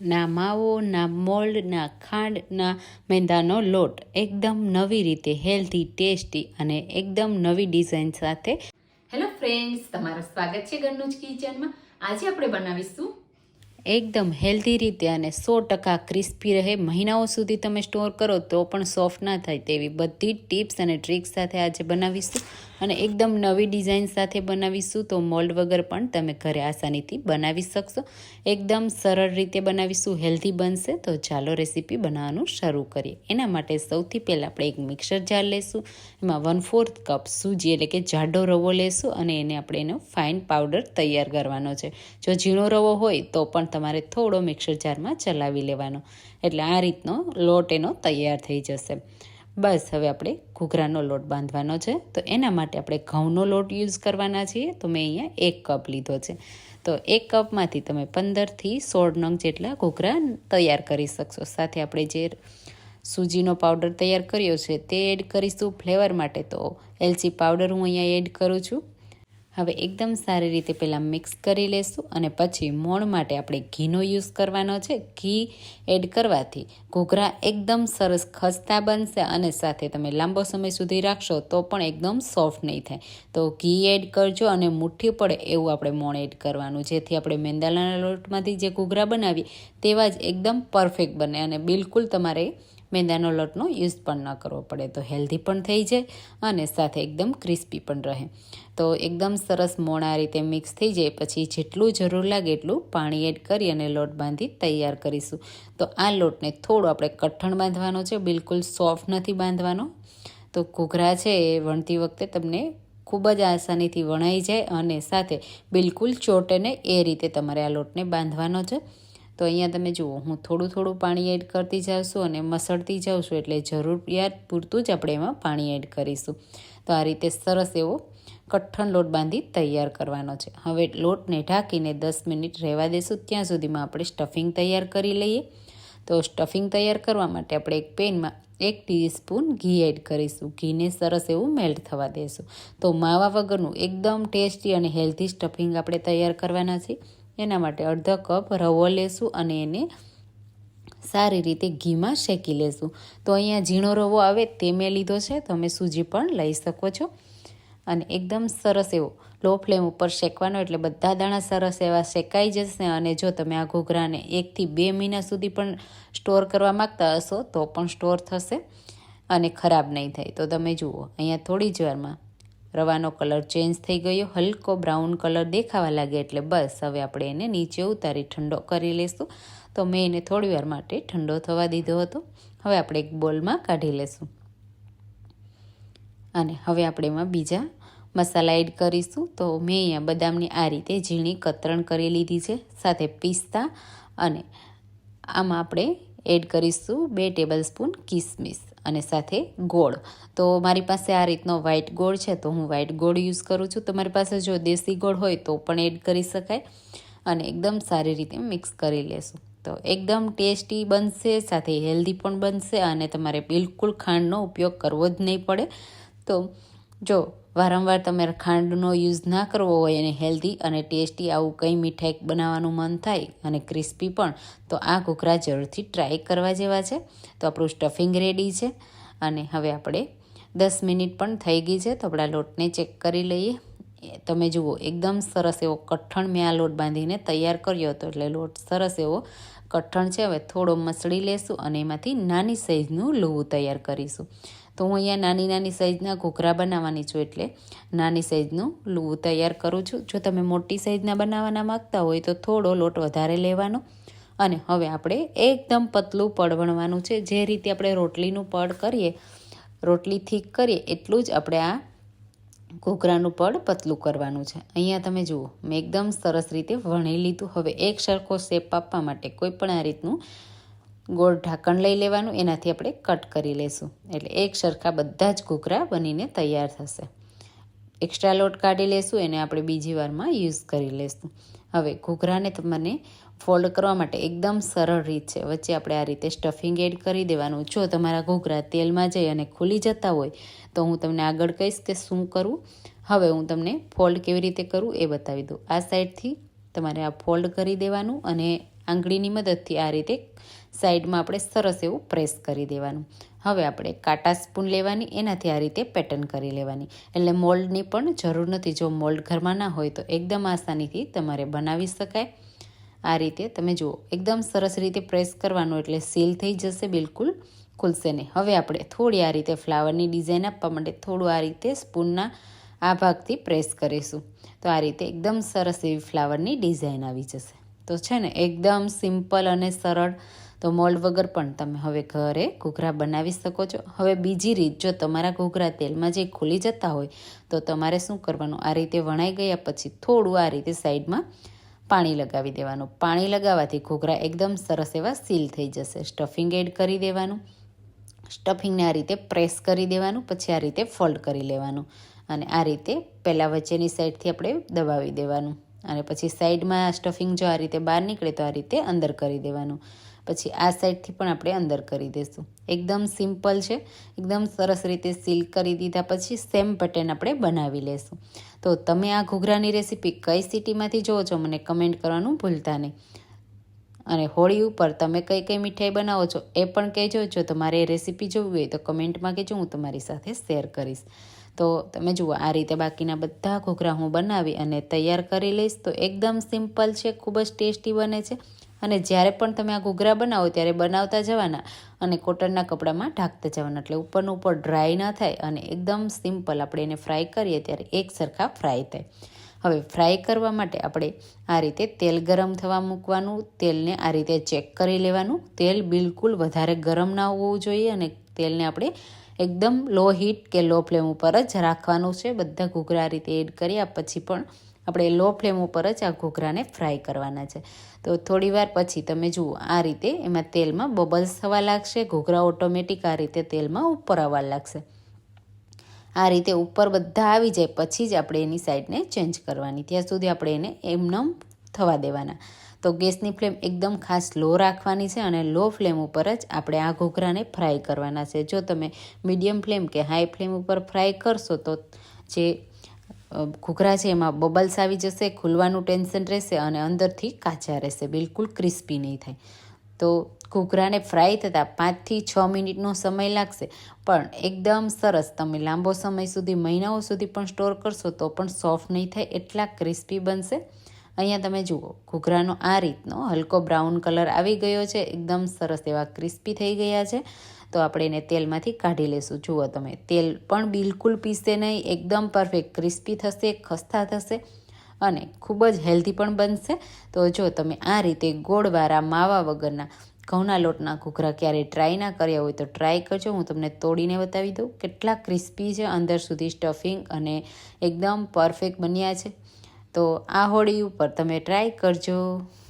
ના માવો ના મોલ્ડ ના ખાંડ ના મેંદાનો લોટ. એકદમ નવી રીતે હેલ્ધી ટેસ્ટી અને એકદમ નવી ડિઝાઇન સાથે. હેલો ફ્રેન્ડ્સ તમારું સ્વાગત છે ઘરનું જ કિચનમાં. આજે આપણે બનાવીશું એકદમ હેલ્ધી રીતે અને સો ટકા ક્રિસ્પી રહે. મહિનાઓ સુધી તમે સ્ટોર કરો તો પણ સોફ્ટ ના થાય તેવી બધી ટિપ્સ અને ટ્રિક્સ સાથે આજે બનાવીશું. અને એકદમ નવી ડિઝાઇન સાથે બનાવીશું, તો મોલ્ડ વગર પણ તમે ઘરે આસાનીથી બનાવી શકશો. એકદમ સરળ રીતે બનાવીશું હેલ્ધી બનશે, તો ચાલો રેસીપી બનાવવાનું શરૂ કરીએ. એના માટે સૌથી પહેલાં આપણે એક મિક્સર જાર લેશું, એમાં વન ફોર્થ કપ સૂજી એટલે કે જાડો રવો લેશું અને એને આપણે એનો ફાઇન પાવડર તૈયાર કરવાનો છે. જો ઝીણો રવો હોય, તો પણ તમારે થોડો મિક્સર જારમાં ચલાવી લેવાનો. એટલે આ રીતનો લોટ એનો તૈયાર થઈ જશે. બસ, હવે આપણે ઘૂઘરાનો લોટ બાંધવાનો છે. તો એના માટે આપણે ઘઉંનો લોટ યુઝ કરવાના છીએ. તો મેં અહીંયા એક કપ લીધો છે. તો એક કપમાંથી તમે પંદરથી સોળ નંગ જેટલા ઘૂઘરા તૈયાર કરી શકશો. સાથે આપણે જે સૂજીનો પાવડર તૈયાર કર્યો છે, તે એડ કરીશું. ફ્લેવર માટે તો એલચી પાવડર હું અહીંયા એડ કરું છું. હવે એકદમ સારી રીતે પહેલાં મિક્સ કરી લેશું અને પછી મોણ માટે આપણે ઘીનો યુઝ કરવાનો છે. ઘી એડ કરવાથી ઘૂઘરા એકદમ સરસ ખસ્તા બનશે અને સાથે તમે લાંબો સમય સુધી રાખશો તો પણ એકદમ સોફ્ટ નહીં થાય. તો ઘી એડ કરજો અને મુઠ્ઠી પડે એવું આપણે મોણ એડ કરવાનું, જેથી આપણે મેંદાલાના લોટમાંથી જે ઘૂઘરા બનાવીએ તેવા જ એકદમ પરફેક્ટ બને અને બિલકુલ તમારે મેંદાનો લોટનો યુઝ પણ ન કરવો પડે તો હેલ્ધી પણ થઈ જાય અને સાથે એકદમ ક્રિસ્પી પણ રહે. તો એકદમ સરસ મોણા રીતે મિક્સ થઈ જાય, પછી જેટલું જરૂર લાગે એટલું પાણી એડ કરી અને લોટ બાંધી તૈયાર કરીશું. તો આ લોટને થોડો આપણે કઠણ બાંધવાનો છે, બિલકુલ સોફ્ટ નથી બાંધવાનો. તો ઘૂઘરા છે એ વણતી વખતે તમને ખૂબ જ આસાનીથી વણાઈ જાય અને સાથે બિલકુલ ચોટે ને એ રીતે તમારે આ લોટને બાંધવાનો છે. તો અહીંયા તમે જુઓ, હું થોડું થોડું પાણી એડ કરતી જાઉં અને મસળતી જાઉં છું એટલે જરૂરિયાત પૂરતું જ આપણે એમાં પાણી એડ કરીશું. તો આ રીતે સરસ એવો કઠણ લોટ બાંધી તૈયાર કરવાનો છે. હવે લોટને ઢાંકીને દસ મિનિટ રહેવા દેશું. ત્યાં સુધીમાં આપણે સ્ટફિંગ તૈયાર કરી લઈએ. તો સ્ટફિંગ તૈયાર કરવા માટે આપણે એક પેનમાં એક ટીસ્પૂન ઘી એડ કરીશું. ઘીને સરસ એવું મેલ્ટ થવા દેશું. તો માવા વગરનું એકદમ ટેસ્ટી અને હેલ્ધી સ્ટફિંગ આપણે તૈયાર કરવાના છે એના માટે અડધો કપ રવો લેશું અને એને સારી રીતે ઘીમાં શેકી લેશું. તો અહીંયા ઝીણો રવો આવે તે મેં લીધો છે, તમે સૂજી પણ લઈ શકો છો. અને એકદમ સરસ એવો લો ફ્લેમ ઉપર શેકવાનો એટલે બધા દાણા સરસ એવા શેકાઈ જશે અને જો તમે આ ઘૂઘરાને એકથી બે મહિના સુધી પણ સ્ટોર કરવા માગતા હશો તો પણ સ્ટોર થશે અને ખરાબ નહીં થાય. તો તમે જુઓ, અહીંયા થોડી જ વારમાં રવાનો કલર ચેન્જ થઈ ગયો, હલકો બ્રાઉન કલર દેખાવા લાગે એટલે બસ હવે આપણે એને નીચે ઉતારી ઠંડો કરી લઈશું તો મેં એને થોડી વાર માટે ઠંડો થવા દીધો હતો. હવે આપણે એક બોલમાં કાઢી લેશું. અને હવે આપણે એમાં બીજા મસાલા એડ કરીશું. તો મેં અહીંયા બદામની આ રીતે ઝીણી કતરણ કરી લીધી છે, સાથે પિસ્તા અને આમાં આપણે એડ કરીશું બે ટેબલ સ્પૂન કિસમિસ. અને સાથે ગોળ. તો મારી પાસે આ રીતનો વ્હાઈટ ગોળ છે, તો હું વ્હાઈટ ગોળ યુઝ કરું છું. તમારી પાસે જો દેશી ગોળ હોય તો પણ એડ કરી શકાય અને એકદમ સારી રીતે મિક્સ કરી લેશું. તો એકદમ ટેસ્ટી બનશે, સાથે હેલ્ધી પણ બનશે અને તમારે બિલકુલ ખાંડનો ઉપયોગ કરવો જ નહીં પડે. તો જો વારંવાર તમે ખાંડનો યુઝ ના કરવો હોય અને હેલ્ધી અને ટેસ્ટી આવું કંઈ મીઠાઈ બનાવવાનું મન થાય અને ક્રિસ્પી પણ, તો આ ઘૂઘરા જરૂરથી ટ્રાય કરવા જેવા છે. તો આપણું સ્ટફિંગ રેડી છે. અને હવે આપણે દસ મિનિટ પણ થઈ ગઈ છે, તો આપણા લોટને ચેક કરી લઈએ. તમે જુઓ, એકદમ સરસ એવો કઠણ મેં આ લોટ બાંધીને તૈયાર કર્યો હતો, એટલે લોટ સરસ એવો કઠણ છે. હવે થોડો મસળી લેશું અને એમાંથી નાની સાઈઝનું લૂવું તૈયાર કરીશું. તો હું અહીંયા નાની નાની સાઈઝના ઘૂઘરા બનાવવાની છું એટલે નાની સાઈઝનું લૂવું તૈયાર કરું છું. જો તમે મોટી સાઈઝના બનાવવાના માગતા હોય તો થોડો લોટ વધારે લેવાનો. અને હવે આપણે એકદમ પતલું પડ વણવાનું છે. જે રીતે આપણે રોટલીનું પડ કરીએ, રોટલી થીક કરીએ, એટલું જ આપણે આ ઘૂઘરાનું પડ પતલું કરવાનું છે. અહીંયા તમે જુઓ, મેં એકદમ સરસ રીતે વણી લીધું. હવે એક સરખો શેપ આપવા માટે કોઈ પણ આ રીતનું ગોળ ઢાંકણ લઈ લેવાનું, એનાથી આપણે કટ કરી લેશું. એટલે એક સરખા બધા જ ઘૂઘરા બનીને તૈયાર થશે. એક્સ્ટ્રા લોટ કાઢી લેશું, એને આપણે બીજી વારમાં યુઝ કરી લેશું. હવે ઘૂઘરાને તમને ફોલ્ડ કરવા માટે એકદમ સરળ રીત છે. વચ્ચે આપણે આ રીતે સ્ટફિંગ એડ કરી દેવાનું. જો તમારા ઘૂઘરા તેલમાં જઈ અને ખુલી જતા હોય, તો હું તમને આગળ કહીશ કે શું કરવું. હવે હું તમને ફોલ્ડ કેવી રીતે કરું એ બતાવી દઉં. આ સાઈડથી તમારે આ ફોલ્ડ કરી દેવાનું અને આંગળીની મદદથી આ રીતે સાઈડમાં આપણે સરસ એવું પ્રેસ કરી દેવાનું. હવે આપણે કાંટા સ્પૂન લેવાની, એનાથી આ રીતે પેટર્ન કરી લેવાની. એટલે મોલ્ડની પણ જરૂર નથી. જો મોલ્ડ ઘરમાં ના હોય તો એકદમ આસાનીથી તમારે બનાવી શકાય. આ રીતે તમે જુઓ, એકદમ સરસ રીતે પ્રેસ કરવાનું એટલે સીલ થઈ જશે, બિલકુલ ખુલશે નહીં. હવે આપણે થોડી આ રીતે ફ્લાવરની ડિઝાઇન આપવા માટે થોડું આ રીતે સ્પૂનના આ ભાગથી પ્રેસ કરીશું. તો આ રીતે એકદમ સરસ એવી ફ્લાવરની ડિઝાઇન આવી જશે. તો છે ને, એકદમ સિમ્પલ અને સરળ. તો મોલ્ડ વગર પણ તમે હવે ઘરે ઘૂઘરા બનાવી શકો છો. હવે બીજી રીત, જો તમારા ઘૂઘરા તેલમાં જે ખુલી જતા હોય, તો તમારે શું કરવાનું? આ રીતે વણાઈ ગયા પછી થોડું આ રીતે સાઈડમાં પાણી લગાવી દેવાનું. પાણી લગાવવાથી ઘૂઘરા એકદમ સરસ એવા સીલ થઈ જશે. સ્ટફિંગ એડ કરી દેવાનું. સ્ટફિંગને આ રીતે પ્રેસ કરી દેવાનું, પછી આ રીતે ફોલ્ડ કરી લેવાનું. અને આ રીતે પહેલાં વચ્ચેની સાઈડથી આપણે દબાવી દેવાનું. અને પછી સાઈડમાં સ્ટફિંગ જો આ રીતે બહાર નીકળે તો આ રીતે અંદર કરી દેવાનું. પછી આ સાઈડથી પણ આપણે અંદર કરી દઈશું એકદમ સિમ્પલ છે. એકદમ સરસ રીતે સીલ કરી દીધા પછી સેમ પેટર્ન આપણે બનાવી લેશું. તો તમે આ ઘૂઘરાની રેસીપી કઈ સિટીમાંથી જોવો છો મને કમેન્ટ કરવાનું ભૂલતા નહીં. અને હોળી ઉપર તમે કઈ કઈ મીઠાઈ બનાવો છો એ પણ કહેજો. જો તમારે રેસીપી જોવી હોય તો કમેન્ટમાં કહેજો. હું તમારી સાથે શેર કરીશ. તો તમે જુઓ, આ રીતે બાકીના બધા ઘોઘરા હું બનાવી અને તૈયાર કરી લઈશ. તો એકદમ સિમ્પલ છે, ખૂબ જ ટેસ્ટી બને છે. અને જ્યારે પણ તમે આ ઘૂઘરા બનાવો, ત્યારે બનાવતા જવાના અને કોટનના કપડામાં ઢાંકતા જવાના. એટલે ઉપરનું ઉપર ડ્રાય ના થાય અને એકદમ સિમ્પલ આપણે એને ફ્રાય કરીએ ત્યારે એક સરખા ફ્રાય થાય. હવે ફ્રાય કરવા માટે આપણે આ રીતે તેલ ગરમ થવા મૂકવાનું, તેલને આ રીતે ચેક કરી લેવાનું. તેલ બિલકુલ વધારે ગરમ ના હોવું જોઈએ અને તેલને આપણે એકદમ લો હીટ કે લો ફ્લેમ ઉપર જ રાખવાનું છે. બધા ઘૂઘરા રીતે એડ કર્યા પછી પણ આપણે લો ફ્લેમ ઉપર જ આ ઘૂઘરાને ફ્રાય કરવાના છે. તો થોડી વાર પછી તમે જુઓ, આ રીતે એમાં તેલમાં બબલ્સ થવા લાગશે, ઘૂઘરા ઓટોમેટિક આ રીતે તેલમાં ઉપર આવવા લાગશે. આ રીતે ઉપર બધા આવી જાય, પછી જ આપણે એની સાઈડને ચેન્જ કરવાની. ત્યાં સુધી આપણે એને એમનેમ થવા દેવાના. તો ગેસની ફ્લેમ એકદમ ખાસ લો રાખવાની છે અને લો ફ્લેમ ઉપર જ આપણે આ ઘૂઘરાને ફ્રાય કરવાના છે. જો તમે મીડિયમ ફ્લેમ કે હાઈ ફ્લેમ ઉપર ફ્રાય કરશો તો જે ઘૂઘરા છે એમાં બબલ્સ આવી જશે, ખુલવાનું ટેન્શન રહેશે અને અંદરથી કાચા રહેશે, બિલકુલ ક્રિસ્પી નહીં થાય. તો ઘૂઘરાને ફ્રાય થતાં પાંચથી છ મિનિટનો સમય લાગશે, પણ એકદમ સરસ તમે લાંબો સમય સુધી, મહિનાઓ સુધી પણ સ્ટોર કરશો તો પણ સોફ્ટ નહીં થાય, એટલા ક્રિસ્પી બનશે. અહીંયા તમે જુઓ, ઘૂઘરાનો આ રીતનો હલકો બ્રાઉન કલર આવી ગયો છે, એકદમ સરસ એવા ક્રિસ્પી થઈ ગયા છે. તો આપણે એને તેલમાંથી કાઢી લેશું. જુઓ તમે, તેલ પણ બિલકુલ પીસે નહીં, એકદમ પરફેક્ટ ક્રિસ્પી થશે, ખસ્તા થશે અને ખૂબ જ હેલ્ધી પણ બનશે. તો જો તમે આ રીતે ગોળવાળા માવા વગરના ઘઉંના લોટના ઘૂઘરા ક્યારે ટ્રાય ના કર્યા હોય તો ટ્રાય કરજો. હું તમને તોડીને બતાવી દઉં કેટલા ક્રિસ્પી છે. અંદર સુધી સ્ટફિંગ અને એકદમ પરફેક્ટ બન્યા છે. તો આ હોળી ઉપર તમે ટ્રાય કરજો.